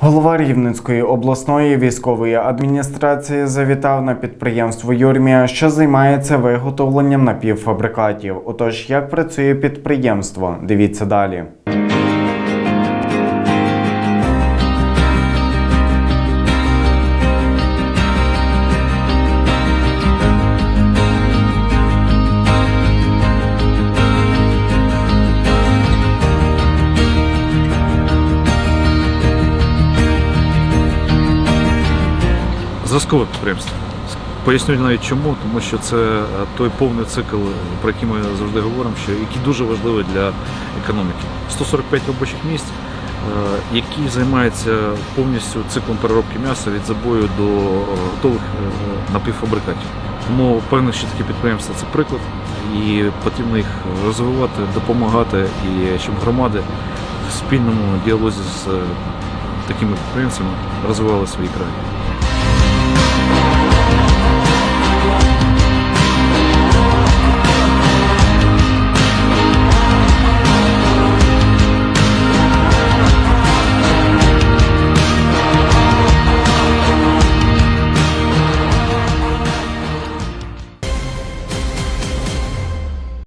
Голова Рівненської обласної військової адміністрації завітав на підприємство Юрмія, що займається виготовленням напівфабрикатів. Отож, як працює підприємство? Дивіться далі. Зразкове підприємство. Поясню навіть чому, тому що це е, той повний цикл, про який ми завжди говоримо, що який дуже важливий для економіки. 145 робочих місць, е, які займаються повністю циклом переробки м'яса від забою до е, готових напівфабрикатів. Тому певно, що такі підприємства це приклад, і потрібно їх розвивати, допомагати, і щоб громади в спільному діалозі з такими підприємцями розвивали свої краї. Thank you.